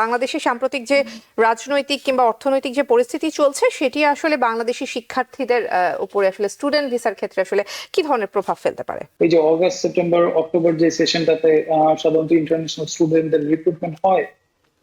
বাংলাদেশে সাম্প্রতিক যে রাজনৈতিক কিংবা অর্থনৈতিক যে পরিস্থিতি চলছে, সেটি আসলে বাংলাদেশি শিক্ষার্থীদের উপরে আসলে স্টুডেন্ট ভিসার ক্ষেত্রে আসলে কি ধরনের প্রভাব ফেলতে পারে? এই যে অগাস্ট সেপ্টেম্বর অক্টোবর যে সেশনটাতে সাধারণত ইন্টারন্যাশনাল স্টুডেন্টদের রিক্রুটমেন্ট হয়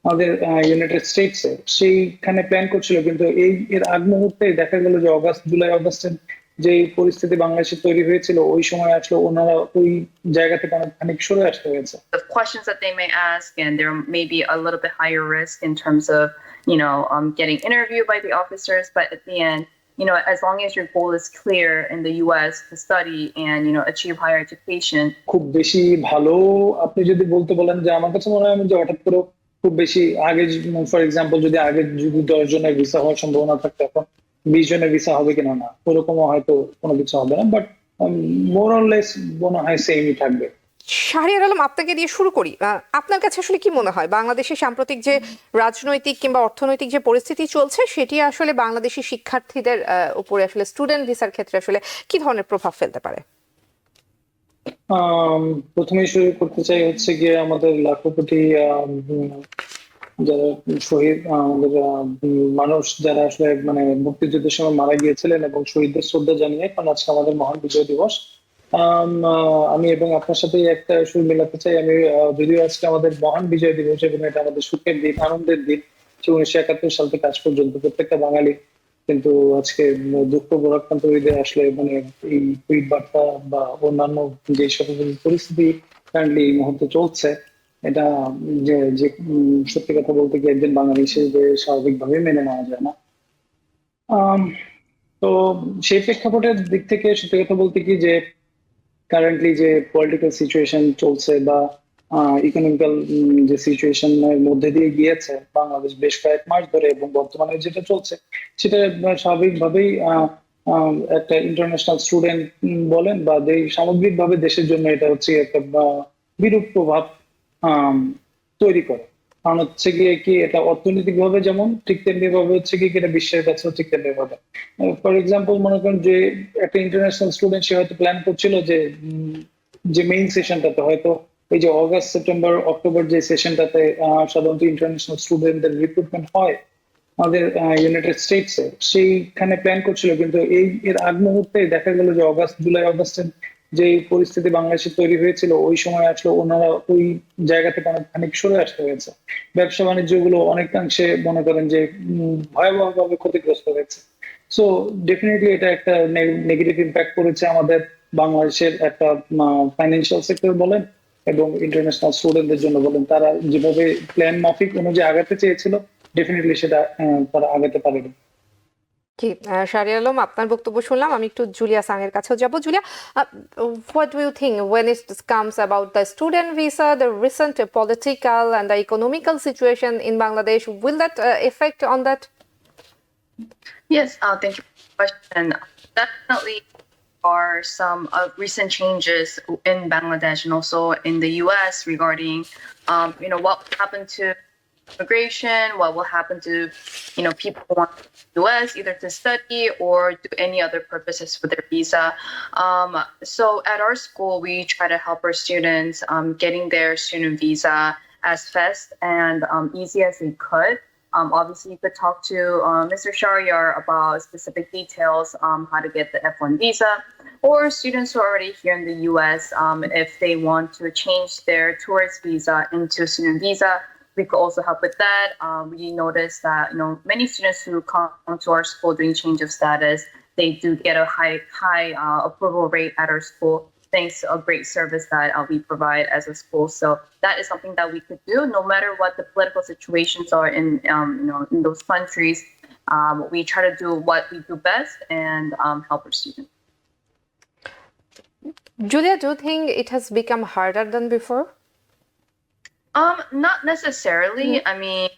আমাদের ইউনাইটেড স্টেটসে সেইখানে প্ল্যান করছিল, কিন্তু এই, এর আগ মুহূর্তে দেখা গেল যে অগাস্ট জুলাই অগাস্টের যে পরিস্থিতি বাংলাদেশে তৈরি হয়েছিল ওই সময় আসলে ওনারা ওই জায়গা থেকে অনেকখানিক সরে আসতে হয়েছে the questions that they may ask, and there may be a little bit higher risk in terms of, you know, um, getting interviewed by the officers. But at the end, you know, as long as your goal is clear in the U.S. to study and you know achieve higher education, খুব বেশি ভালো আপনি যদি বলতে বলেন যে আমার কাছে মনে হয় যে হঠাৎ করে খুব বেশি আগে ফর এক্সাম্পল যদি আগে যদি দশ জনের ভিসা হওয়ার সম্ভাবনা থাকতো এখন বিশ জনের ভিসা হবে কিনা না ওরকমও হয়তো কোনো কিছু হবে না বাট মোর লেস মনে হয় সেমই থাকবে। শাহরিয়ার আলম আপনাকে দিয়ে শুরু করি। আপনার কাছে আসলে কি মনে হয়? বাংলাদেশে সাম্প্রতিক যে রাজনৈতিক কিংবা অর্থনৈতিক যে পরিস্থিতি চলছে সেটি আসলে বাংলাদেশি শিক্ষার্থীদের উপরে আসলে স্টুডেন্ট ভিসার ক্ষেত্রে আসলে কি ধরনের প্রভাব ফেলতে পারে? আম, প্রথমেই শুরু করতে চাই হচ্ছে গিয়ে আমাদের লাখো কোটি আম, উম, যারা শহীদ আমাদের মানুষ যারা আসলে মানে মুক্তিযুদ্ধের সময় মারা গিয়েছিলেন এবং শহীদদের শ্রদ্ধা জানিয়ে, কারণ আজকে আমাদের মহান বিজয় দিবস। আমি এবং আপনার সাথে একটা সুর মেলাতে চাই। আমি যদিও আজকে আমাদের মহান বিজয় দিবস এবং এটা আমাদের সুখের দিন, আনন্দের দিন যে উনিশশো একাত্তর সাল থেকে আজ পর্যন্ত প্রত্যেকটা বাঙালি কিন্তু আজকে দুঃখ বরাক্রান্ত ঈদে আসলে মানে এই টুইট বার্তা বা অন্যান্য যে সকল পরিস্থিতি কারেন্টলি এই মুহূর্তে চলছে এটা যে যে সত্যি কথা বলতে গিয়ে একজন বাঙালি হিসেবে স্বাভাবিকভাবে মেনে নেওয়া যায় না। তো সেই প্রেক্ষাপটের দিক থেকে সত্যি কথা বলতে কি যে কারেন্টলি যে পলিটিক্যাল সিচুয়েশন চলছে বা ইকোনমিক্যাল যে সিচুয়েশনের মধ্যে দিয়ে গিয়েছে বাংলাদেশ বেশ কয়েক মাস ধরে এবং বর্তমানে যেটা চলছে, সেটা স্বাভাবিকভাবেই একটা ইন্টারন্যাশনাল স্টুডেন্ট বলেন বা সামগ্রিকভাবে দেশের জন্য এটা হচ্ছে একটা বিরূপ প্রভাব তৈরি করে। কারণ হচ্ছে গিয়ে কি এটা অর্থনৈতিক ভাবে যেমন, ঠিক তেমনি ভাবে হচ্ছে কি এটা বিশ্বের কাছেও ঠিক তেমনি ভাবে ফর এক্সাম্পল মনে করেন যে একটা ইন্টারন্যাশনাল স্টুডেন্ট সে হয়তো প্ল্যান করছিল যে যে মেইন সেশনটাতে হয়তো এই যে অগাস্ট সেপ্টেম্বর অক্টোবর যে সেশনটাতে সাধারণত ইন্টারন্যাশনাল স্টুডেন্টদের রিক্রুটমেন্ট হয় আমাদের ইউনাইটেড স্টেটসে সেইখানে প্ল্যান করছিল, কিন্তু এই, এর আগ মুহূর্তে দেখা গেল যে অগাস্ট জুলাই অগাস্টের যে পরিস্থিতি বাংলাদেশে তৈরি হয়েছিল, ওই সময় আসলে ওনারা ওই জায়গা থেকে অনেকখানিক সরে আসতে হয়েছে। ব্যবসা বাণিজ্যগুলো অনেকাংশে মনে করেন যে ভয়াবহ ভাবে ক্ষতিগ্রস্ত হয়েছে। সো ডেফিনেটলি এটা একটা নেগেটিভ ইম্প্যাক্ট করেছে আমাদের বাংলাদেশের একটা ফাইন্যান্সিয়াল সেক্টর বলেন এবং ইন্টারন্যাশনাল স্টুডেন্টদের জন্য বলেন। তারা যেভাবে প্ল্যান মাফিক অনুযায়ী আগাতে চেয়েছিল ডেফিনেটলি সেটা তারা আগাতে পারেনি। জি শাহরিয়ার আলম আপনার বক্তব্য শুনলাম আমি একটু জুলিয়া সাংয়ের কাছেও যাব Julia what do you think when it comes about the student visa the recent political and the economical situation in Bangladesh will that effect on that yes, uh, thank you for the question. Definitely are some uh, recent changes in Bangladesh and also in the U.S. regarding, um, you know, what will happen to immigration, what will happen to, you know, people who want to the U.S. either to study or do any other purposes for their visa. Um, so at our school, we try to help our students um, getting their student visa as fast and um, easy as they could. Um, obviously, you could talk to uh, Mr. Sharyar about specific details, um, how to get the F1 visa, or students who are already here in the U.S. Um, if they want to change their tourist visa into student visa, we could also help with that. Um, we noticed that you know many students who come to our school doing change of status, they do get a high high uh, approval rate at our school thanks to a great service that uh, we provide as a school. So that is something that we could do, no matter what the political situations are in um, you know in those countries. Um, we try to do what we do best and um, help our students. Julia, do you think it has become harder than before? Um, not necessarily. I mean,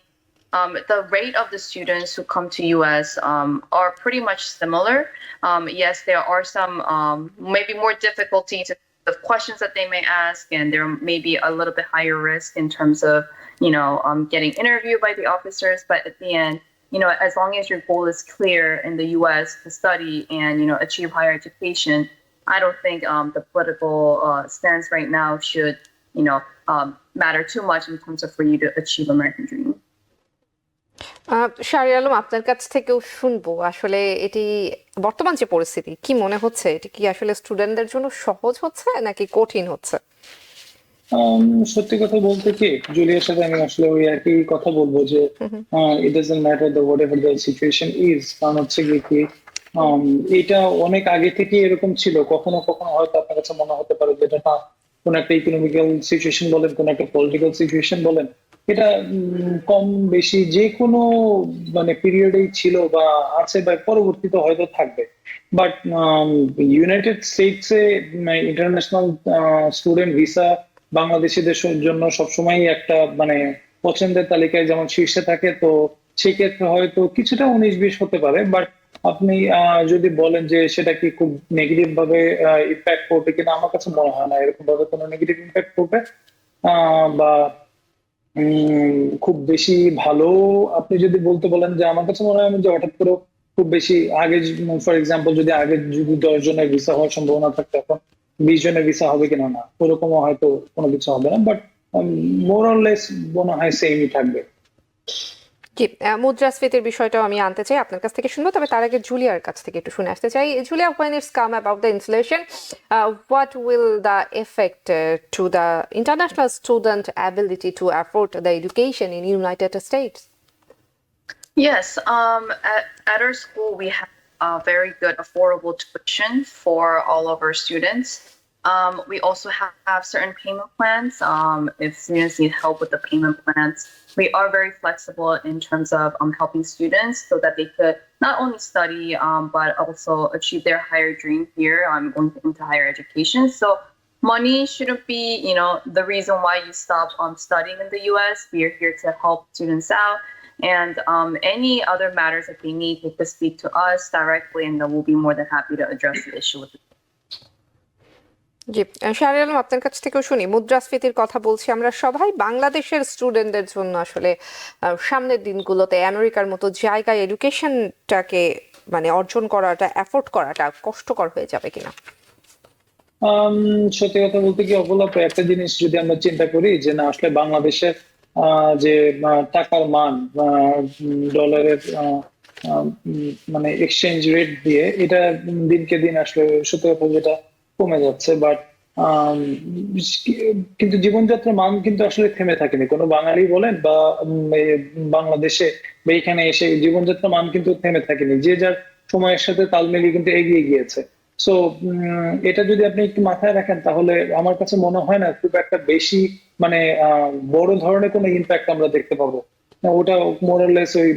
um, the rate of the students who come to US um, are pretty much similar. Um, yes, there are some um, maybe more difficulties the questions that they may ask, and there may be a little bit higher risk in terms of you know um, getting interviewed by the officers. But at the end, you know, as long as your goal is clear in the US to study and you know achieve higher education, I don't think um, the political uh, stance right now should you know um, matter too much in terms of for you to achieve American dream. Ah, Shahri Alam আপনার কাছ থেকেও শুনব। আসলে এটি বর্তমান যে পরিস্থিতি কি মনে হচ্ছে? এটি কি আসলে স্টুডেন্টদের জন্য সহজ হচ্ছে নাকি কঠিন হচ্ছে? সত্যি কথা বলতে কি জুলিয়ার সাথে আমি আসলে ওই একই কথা বলব যে it doesn't matter the whatever the situation is কারণ হচ্ছে কি কি এটা অনেক আগে থেকে এরকম ছিল। কখনো কখনো হয়তো আপনার কাছে মনে হতে পারে যে এটা কোন একটা ইকোনমিক্যাল সিচুয়েশন বলেন, কোন একটা পলিটিক্যাল সিচুয়েশন বলেন, এটা কম বেশি যে কোনো মানে পিরিয়ডেই ছিল বা আছে বা পরবর্তীতে হয়তো থাকবে। বাট ইউনাইটেড স্টেটসে ইন্টারন্যাশনাল স্টুডেন্ট ভিসা বাংলাদেশিদের জন্য সবসময় একটা মানে পছন্দের তালিকায় যেমন শীর্ষে থাকে, তো সেক্ষেত্রে হয়তো কিছুটা উনিশ বিশ হতে পারে। বাট আপনি যদি বলেন যে সেটা কি খুব নেগেটিভ ভাবে ইম্প্যাক্ট করবে কিনা, আমার কাছে মনে হয় না। এরকম ভাবে কোনো নেগেটিভ ইম্প্যাক্ট করবে। বা খুব বেশি ভালো আপনি যদি বলতে বলেন যে, আমার কাছে মনে হয় যে হঠাৎ করে খুব বেশি আগে ফর এক্সাম্পল যদি আগে যদি দশ জনের ভিসা হওয়ার সম্ভাবনা থাকতো এখন বিশ জনের ভিসা হবে কিনা না? ওরকমও হয়তো কোনো কিছু হবে না বাট মোর অর লেস মনে হয় সেমই থাকবে। জি আহ, মুদ্রাস্ফীতির বিষয়টাও আমি আনতে চাই আপনার কাছ থেকে শুনবো তবে তার আগে জুলিয়ার কাছ থেকে একটু শুনে আসতে চাই Julia when it's come about the inflation uh, what will the effect uh, to the international student ability to afford the education in United States Yes, um, at, at our school, we have a very good affordable tuition for all of our students. Um, we also have, certain payment plans. Um, if students need help with the payment plans, we are very flexible in terms of um, helping students so that they could not only study um, but also achieve their higher dream here um, going into higher education. So money shouldn't be, you know, the reason why you stop um, studying in the U.S. We are here to help students out. And um, any other matters that they need, they could speak to us directly, and we'll be more than happy to address the issue with them. জি শাহরি আলম, আপনার কাছ থেকেও শুনি। মুদ্রাস্ফীতির কথা বলছি আমরা সবাই। বাংলাদেশের স্টুডেন্টদের জন্য আসলে সামনের দিনগুলোতে আমেরিকার মতো জায়গায় এডুকেশনটাকে মানে অর্জন করাটা অ্যাফোর্ড করাটা কষ্টকর হয়ে যাবে কিনা? সত্যি কথা বলতে কি অবলম্ব একটা জিনিস যদি আমরা চিন্তা করি, যে না, আসলে বাংলাদেশের যে টাকার মান ডলারের মানে এক্সচেঞ্জ রেট দিয়ে, এটা দিনকে দিন আসলে সত্যি কথা যেটা কমে যাচ্ছে বাট কিন্তু জীবনযাত্রার মান কিন্তু আসলে থেমে থাকেনি। কোনো বাঙালি বলেন বা বাংলাদেশে বা এখানে এসে জীবনযাত্রার মান কিন্তু থেমে থাকেনি। যে যার সময়ের সাথে তাল মিলিয়ে কিন্তু এগিয়ে গিয়েছে। সো এটা যদি আপনি একটু মাথায় রাখেন, তাহলে আমার কাছে মনে হয় না খুব একটা বেশি মানে বড় ধরনের কোনো ইম্প্যাক্ট আমরা দেখতে পাবো। ওটা মোরালেস ওই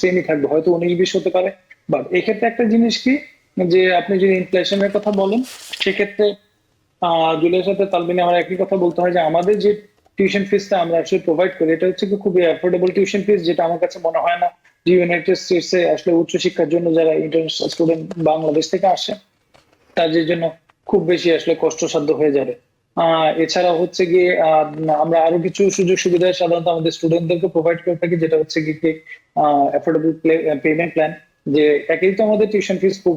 সেমই থাকবে, হয়তো উনিশ বিশ হতে পারে। বাট এক্ষেত্রে একটা জিনিস কি যে আপনি যদি ইনফ্লেশনের কথা বলেন, সেক্ষেত্রে আহ জুলিয়ার সাথে তালবিনে আমার একই কথা বলতে হয় যে আমাদের যে টিউশন ফিসটা আমরা আসলে প্রোভাইড করি, এটা হচ্ছে খুবই অ্যাফোর্ডেবল টিউশন ফিস যেটা আমার কাছে মনে হয় না যে ইউনাইটেড স্টেটসে আসলে উচ্চশিক্ষার জন্য যারা ইন্টারন্যাশনাল স্টুডেন্ট বাংলাদেশ থেকে আসে, তাদের জন্য খুব বেশি আসলে কষ্টসাধ্য হয়ে যাবে। এছাড়া হচ্ছে গিয়ে আমরা আরও কিছু সুযোগ সুবিধা সাধারণত আমাদের স্টুডেন্টদেরকে প্রোভাইড করে থাকি, যেটা হচ্ছে কি অ্যাফোর্ডেবল পেমেন্ট প্ল্যান যে একই তো আমাদের টিউশন ফিস খুব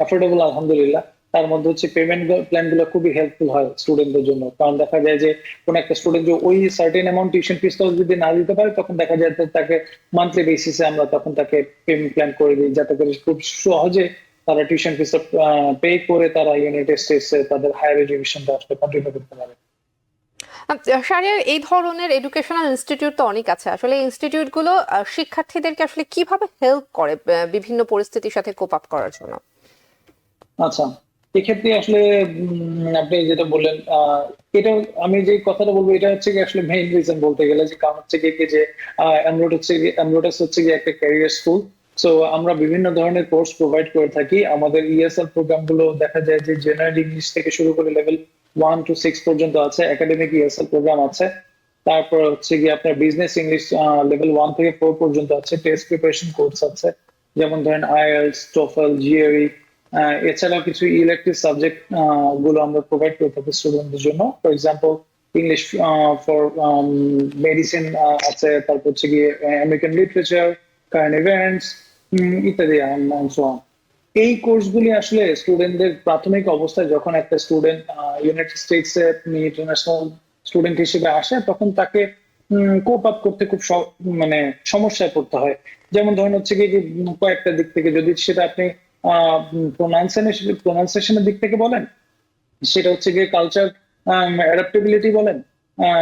অ্যাফোর্ডেবল আলহামদুলিল্লাহ তার মধ্যে হচ্ছে পেমেন্ট প্ল্যানগুলো খুবই হেল্পফুল হয় স্টুডেন্টদের জন্য। কারণ দেখা যায় যে কোন একটা স্টুডেন্ট যে ওই সার্টেন অ্যামাউন্ট টিউশন ফিসটাও যদি না দিতে পারে তখন দেখা যায় তাকে মান্থলি বেসিসে আমরা তখন তাকে পেমেন্ট প্ল্যান করে দিই যাতে করে খুব সহজে তারা টিউশন ফিসটা পে করে তারা ইউনাইটেড স্টেটসে তাদের হায়ার এডুকেশনটা আসলে কন্টিনিউ করতে পারে। শারিয়ার এই ধরনের এডুকেশনাল ইনস্টিটিউট তো অনেক আছে। আসলে ইনস্টিটিউটগুলো আহ, শিক্ষার্থীদেরকে আসলে কীভাবে হেল্প করে বিভিন্ন পরিস্থিতির সাথে কোপ আপ করার জন্য? আচ্ছা এক্ষেত্রে আসলে আপনি যেটা বললেন এটা আমি যে কথাটা বলব এটা হচ্ছে কি আসলে মেইন রিজন বলতে গেলে যে কারণ হচ্ছে কি যে এমরোড হচ্ছে কি একটা ক্যারিয়ার স্কুল সো আমরা বিভিন্ন ধরনের কোর্স প্রোভাইড করে থাকি। আমাদের E ইএসএল প্রোগ্রামগুলো দেখা যায় যে জেনারেল ইংলিশ থেকে শুরু করে লেভেল ওয়ান টু সিক্স পর্যন্ত আছে একাডেমিক ইএসএল প্রোগ্রাম আছে। তারপর হচ্ছে কি আপনার বিজনেস ইংলিশ লেভেল ওয়ান থেকে ফোর পর্যন্ত আছে টেস্ট প্রিপারেশন কোর্স আছে। যেমন ধরেন আইএলস টোফেল আহ, এছাড়াও কিছু ইলেকটিভ সাবজেক্টগুলো আমরা প্রোভাইড করে থাকি স্টুডেন্টদের জন্য for example English for medicine আছে, তারপর হচ্ছে গিয়ে আমেরিকান লিটারেচার কারেন্ট ইভেন্টস ইত্যাদি. এই কোর্সগুলি আসলে স্টুডেন্টদের প্রাথমিক অবস্থায় যখন একটা স্টুডেন্ট ইউনাইটেড স্টেটস এ ইন্টারন্যাশনাল স্টুডেন্ট হিসেবে আসে তখন তাকে কোপ আপ করতে খুব মানে সমস্যায় পড়তে হয় যেমন ধরেন হচ্ছে কি কয়েকটা দিক থেকে যদি সেটা আপনি প্রোনাউন্সিয়েশন প্রোনাউন্সিয়েশনের দিক থেকে বলেন সেটা হচ্ছে গিয়ে কালচার অ্যাডাপ্টেবিলিটি বলেন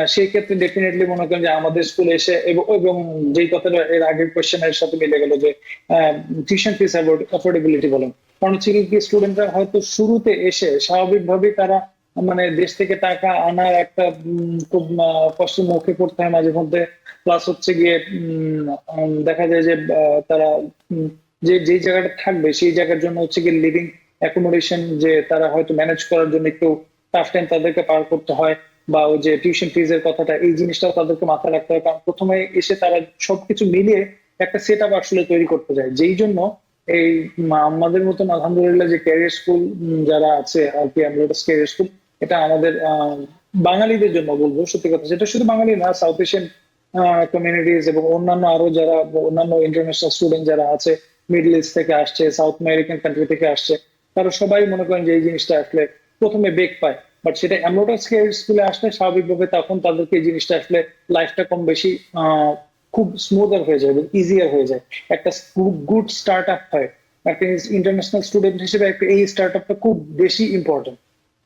সেই ক্ষেত্রে ডেফিনেটলি মনে করেন যে আমাদের স্কুলে এসে এবং যেই কথাটা এর আগের কোয়েশ্চেনের সাথে মিলে গেল যে টিউশন ফিস অ্যাফোর্ডেবিলিটি বলেন। কারণ হচ্ছে কি স্টুডেন্টরা হয়তো শুরুতে এসে স্বাভাবিকভাবেই তারা মানে দেশ থেকে টাকা আনার একটা খুব আহ, কষ্টের মুখে পড়তে হয় মাঝে মধ্যে। প্লাস হচ্ছে গিয়ে দেখা যায় যে তারা যে, যেই জায়গাটা থাকবে, সেই জায়গার জন্য হচ্ছে গিয়ে লিভিং অ্যাকোমোডেশন যে তারা হয়তো ম্যানেজ করার জন্য একটু টাফ টাইম তাদেরকে পার করতে হয় বা ওই যে টিউশন ফিজের কথাটা, এই জিনিসটাও তাদেরকে মাথায় রাখতে হয়। কারণ প্রথমে এসে তারা সবকিছু মিলিয়ে একটা সেট আপ আসলে তৈরি করতে যায়। যেই জন্য এই আমাদের মতন আলহামদুলিল্লাহ যে ক্যারিয়ার স্কুল যারা আছে আর কি ক্যারিয়ার স্কুল এটা আমাদের বাঙালিদের জন্য বলব, সত্যি কথা। যেটা শুধু বাঙালি না সাউথ এশিয়ান কমিউনিটিজ এবং অন্যান্য আরও যারা, অন্যান্য ইন্টারন্যাশনাল স্টুডেন্ট যারা আছে মিডল ইস্ট থেকে আসছে সাউথ আমেরিকান কান্ট্রি থেকে আসছে, তারা সবাই মনে করেন যে এই জিনিসটা আসলে প্রথমে বেগ পায়। বাট সেটা অ্যামলোটাস স্কুলে আসলে স্বাভাবিকভাবে তখন তাদেরকে এই জিনিসটা আসলে লাইফটা কম বেশি খুব স্মুদার হয়ে যায় ইজিয়ার হয়ে যায়। একটা গুড স্টার্ট আপ হয়। একটা ইন্টারন্যাশনাল স্টুডেন্ট হিসেবে একটা এই স্টার্ট আপটা খুব বেশি ইম্পর্টেন্ট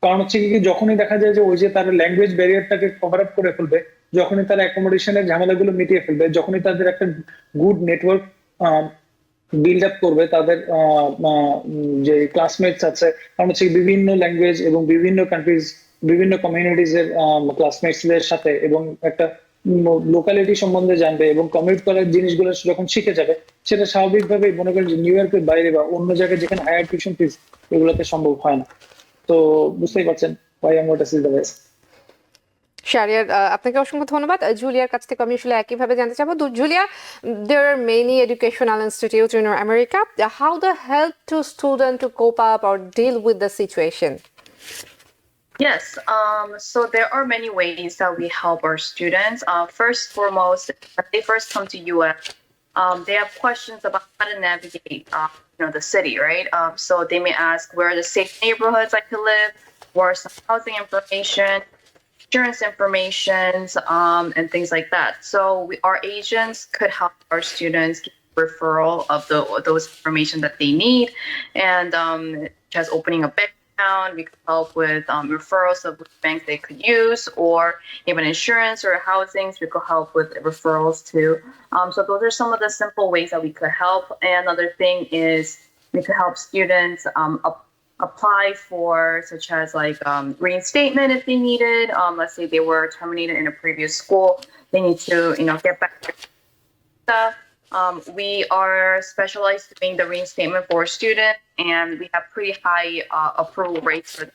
কারণ হচ্ছে কি যখনই দেখা যায় যে ওই যে তারা ল্যাঙ্গুয়েজ ব্যারিয়ারটাকে কভার আপ করে ফেলবে, যখনই তারা অ্যাকোমোডেশনের ঝামেলাগুলো মিটিয়ে ফেলবে, যখনই তাদের একটা গুড নেটওয়ার্ক বিল্ড আপ করবে তাদের যে ক্লাসমেটস আছে, কারণ হচ্ছে বিভিন্ন ল্যাঙ্গুয়েজ এবং বিভিন্ন কান্ট্রিজ বিভিন্ন কমিউনিটিজ এর ক্লাসমেটস দের সাথে এবং একটা লোকালিটি সম্বন্ধে জানবে এবং কমিউট করার জিনিসগুলো যখন শিখে যাবে, সেটা স্বাভাবিকভাবে মনে করেন নিউ ইয়র্কের বাইরে বা অন্য জায়গায় যেখানে হায়ার টিউশন ফিস এগুলোতে সম্ভব হয় না। তো বুঝতেই পারছেন Y M is the best Shahriar আহ, আপনাকে অসংখ্য ধন্যবাদ আহ, জুলিয়ার কাছ থেকে আমি আসলে একইভাবে জানতে চাবো দু- Julia there are many educational institutes in America how they help to student to cope up or deal with the situation Yes, um, so there are many ways that we help our students. Uh, first, foremost, when they first come to US, um, they have questions about how to navigate, uh, you know, the city, right? Um, so they may ask where are the safe neighborhoods I could live, where are some housing information, insurance informations, um, and things like that. So we, our agents could help our students get referral of the those information that they need, and um, as opening a bank account. We could help with um, referrals of which bank they could use, or even insurance or housings. We could help with referrals too. Um, so those are some of the simple ways that we could help. And another thing is we could help students um, ap- apply for such as like um, reinstatement if they needed. Um, let's say they were terminated in a previous school, they need to you know get back. um, we are specialized doing the reinstatement for students, and we have pretty high uh, approval rates for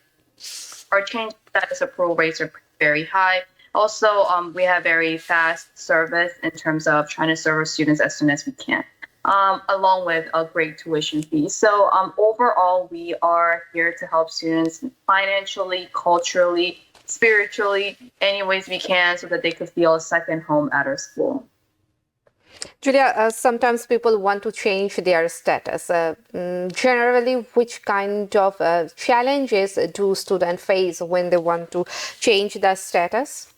our change status approval rates are very high. Also, um, we have very fast service in terms of trying to serve students as soon as we can, um, along with a great tuition fee. So um, overall, we are here to help students financially, culturally, spiritually, any ways we can, so that they could feel a second home at our school. Julia, uh, sometimes people want to change their status. Uh, mm, generally, which kind of uh, challenges do students face when they want to change their status?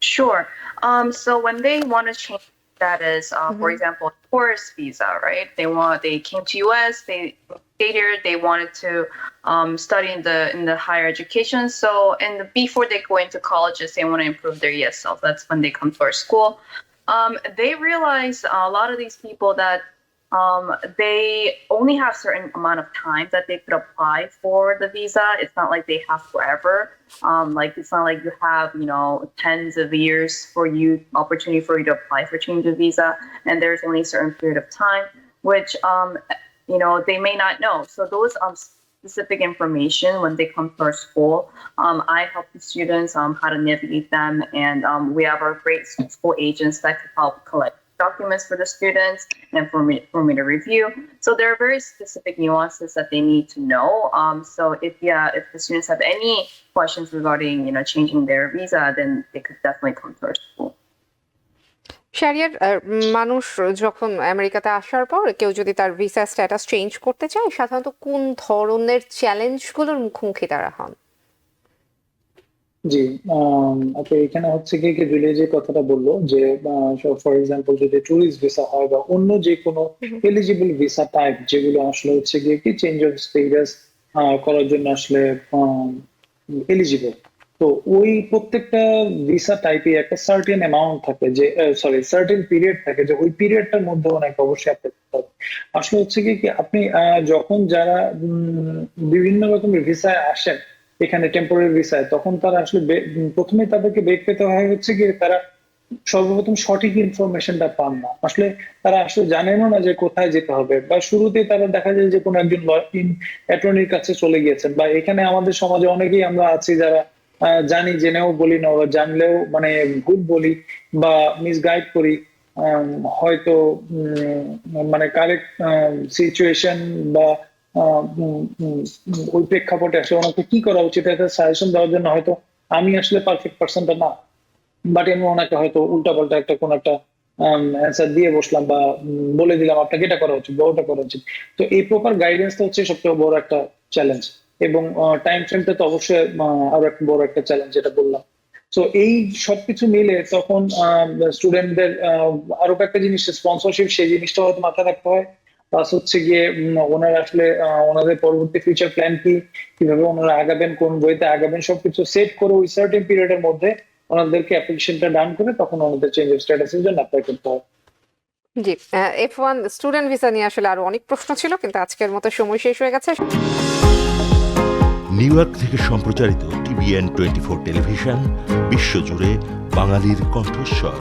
Sure. Um, so when they want to change status, uh, for example, tourist visa, right? They want they came to US, they stayed here, they wanted to um, study in the in the higher education. So and before they go into colleges, they want to improve their ESL. That's when they come to our school. Um, they realize a lot of these people that um, they only have certain amount of time that they could apply for the visa. It's not like they have forever. Um, like it's not like you have you know tens of years for you opportunity for you to apply for change of visa, and there's only a certain period of time, which um, you know they may not know. So those um, specific information when they come to our school, um, I help the students um, how to navigate them, and um, we have our great school agents that can help collect documents for the students and for me for me to review. So there are very specific nuances that they need to know. Um, so if yeah, if the students have any questions regarding you know changing their visa, then they could definitely come to our school. Shahriar আহ, মানুষ যখন আমেরিকাতে আসার পর কেউ যদি তার visa status change করতে চায় সাধারণত কোন ধরনের চ্যালেঞ্জগুলোর মুখোমুখি তারা হন জি আপনি এখানে হচ্ছে কি কি জুলিয়া কথাটা বলল যে ফর এক্সাম্পল যদি ট্যুরিস্ট ভিসা হয় বা অন্য যে কোনো এলিজিবল ভিসা টাইপ যেগুলো আসলে হচ্ছে গিয়ে কি চেঞ্জ অফ স্টেটাস করার জন্য আসলে এলিজিবল তো ওই প্রত্যেকটা ভিসা টাইপে একটা সার্টেন অ্যামাউন্ট থাকে যে সরি সার্টেন পিরিয়ড থাকে যে ওই পিরিয়ডটার মধ্যে ওনাকে অবশ্যই অ্যাপ্লাই করতে হবে। আসলে হচ্ছে কি কি আপনি আহ, যখন যারা উম, বিভিন্ন রকমের ভিসায় আসেন এখানে টেম্পোরারি ভিসায় তখন তারা আসলে প্রথমে তাদেরকে বেগ পেতে হয় হচ্ছে কি তারা সর্বপ্রথম সঠিক ইনফরমেশনটা পান না। আসলে তারা আসলে জানেনও না যে কোথায় যেতে হবে বা শুরুতেই তারা দেখা যায় যে কোনো একজন অ্যাটর্নির কাছে চলে গিয়েছেন বা এখানে আমাদের সমাজে অনেকেই আমরা আছি যারা জানি, জেনেও বলি না বা জানলেও মানে ভুল বলি বা মিসগাইড করি। হয়তো মানে কারেক্ট সিচুয়েশন বা ওই প্রেক্ষাপটে আসলে ওনাকে কি করা উচিত? এটা সাজেশন দেওয়ার জন্য হয়তো আমি আসলে পারফেক্ট পার্সনটা না বাট আমি ওনাকে হয়তো উল্টাপাল্টা একটা কোন একটা অ্যান্সার দিয়ে বসলাম বা বলে দিলাম আপনাকে এটা করা উচিত বা ওটা করা উচিত। তো এই প্রপার গাইডেন্সটা হচ্ছে সবচেয়ে বড় একটা চ্যালেঞ্জ এবং টাইম ফ্রেমটা তো অবশ্যই আরও একটা বড় একটা চ্যালেঞ্জ যেটা বললাম। তো এই সবকিছু মিলে তখন স্টুডেন্টদের আরও একটা জিনিস স্পন্সরশিপ সেই জিনিসটা হয়তো মাথায় রাখতে হয়। প্লাস হচ্ছে গিয়ে ওনারা আসলে ওনাদের পরবর্তী ফিউচার প্ল্যান কি? কীভাবে ওনারা আগাবেন কোন বইতে আগাবেন? সবকিছু সেট করে ওই সার্টেন পিরিয়ডের মধ্যে ওনাদেরকে অ্যাপ্লিকেশনটা ডান করে তখন ওনাদের চেঞ্জ অফ স্ট্যাটাসের জন্য অ্যাপ্লাই করতে হয়। জি এফ ওয়ান স্টুডেন্ট ভিসা নিয়ে আসলে আরও অনেক প্রশ্ন ছিল কিন্তু আজকের মতো সময় শেষ হয়ে গেছে। নিউ ইয়র্ক থেকে সম্প্রচারিত টিভিএন টোয়েন্টি ফোর টেলিভিশন বিশ্বজুড়ে বাঙালির কণ্ঠস্বর।